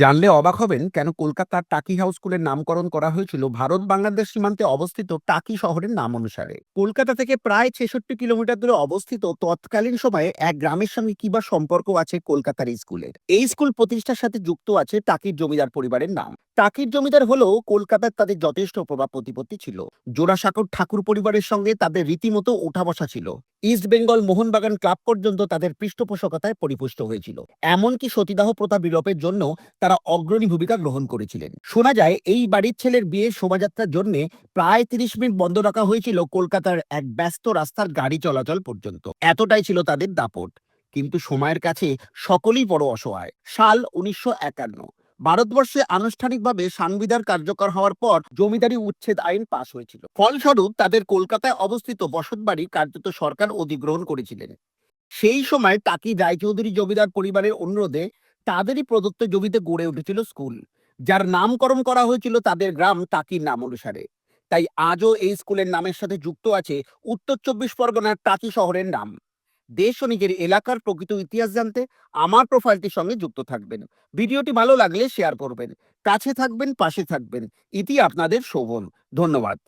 জানলে অবাক হবেন কেন কলকাতার টাকি হাউস স্কুলের নামকরণ করা হয়েছিল ভারত বাংলাদেশ সীমান্তে অবস্থিত টাকি শহরের নাম অনুসারে। কলকাতা থেকে প্রায় ছেষট্টি কিলোমিটার দূরে অবস্থিত তৎকালীন সময়ে এক গ্রামের সঙ্গে কিবা সম্পর্ক আছে কলকাতার স্কুলের এই স্কুল প্রতিষ্ঠার সাথে যুক্ত আছে টাকির জমিদার পরিবারের নাম। টাকির জমিদার হলেও কলকাতার তাদের যথেষ্ট প্রভাব প্রতিপত্তি ছিল। জোড়াসাঁকোর ঠাকুর পরিবারের সঙ্গে তাদের রীতিমতো ওঠা বসা ছিল। ইস্ট বেঙ্গল মোহনবাগান ক্লাব পর্যন্ত তাদের পৃষ্ঠপোষকতায় পরিপুষ্ট হয়েছিল। এমনকি সতীদাহ প্রথা বিলোপের জন্য তারা অগ্রণী ভূমিকা গ্রহণ করেছিলেন। শোনা যায়, এই বাড়ির ছেলের বিয়ে শোভাযাত্রার জন্য প্রায় তিরিশ মিনিট বন্ধ রাখা হয়েছিল কলকাতার এক ব্যস্ত রাস্তার গাড়ি চলাচল পর্যন্ত। এতটাই ছিল তাদের দাপট। কিন্তু সময়ের কাছে সকলেই বড় অসহায়। সাল উনিশশো একান্ন। ভারতবর্ষে আনুষ্ঠানিকভাবে সাংবিধান কার্যকর হওয়ার পর জমিদারি উচ্ছেদ আইন পাশ হয়েছিল। ফলস্বরূপ তাদের কলকাতায় অবস্থিত বসতবাড়ি কার্যত সরকার অধিগ্রহণ করেছিলেন। সেই সময় টাকি রায়চৌধুরী জমিদার পরিবারের অনুরোধে তাদেরই প্রদত্ত জমিতে গড়ে উঠেছিল স্কুল। যার নামকরণ করা হয়েছিল তাদের গ্রাম টাকির নাম অনুসারে। তাই আজও এই স্কুলের নামের সাথে যুক্ত আছে উত্তর চব্বিশ পরগনার টাকি শহরের নাম। দেশ ও নিজের এলাকার প্রকৃত ইতিহাস জানতে আমার প্রোফাইলটির সঙ্গে যুক্ত থাকবেন। ভিডিওটি ভালো লাগলে শেয়ার করবেন। কাছে থাকবেন, পাশে থাকবেন। ইতি আপনাদের শোভন। ধন্যবাদ।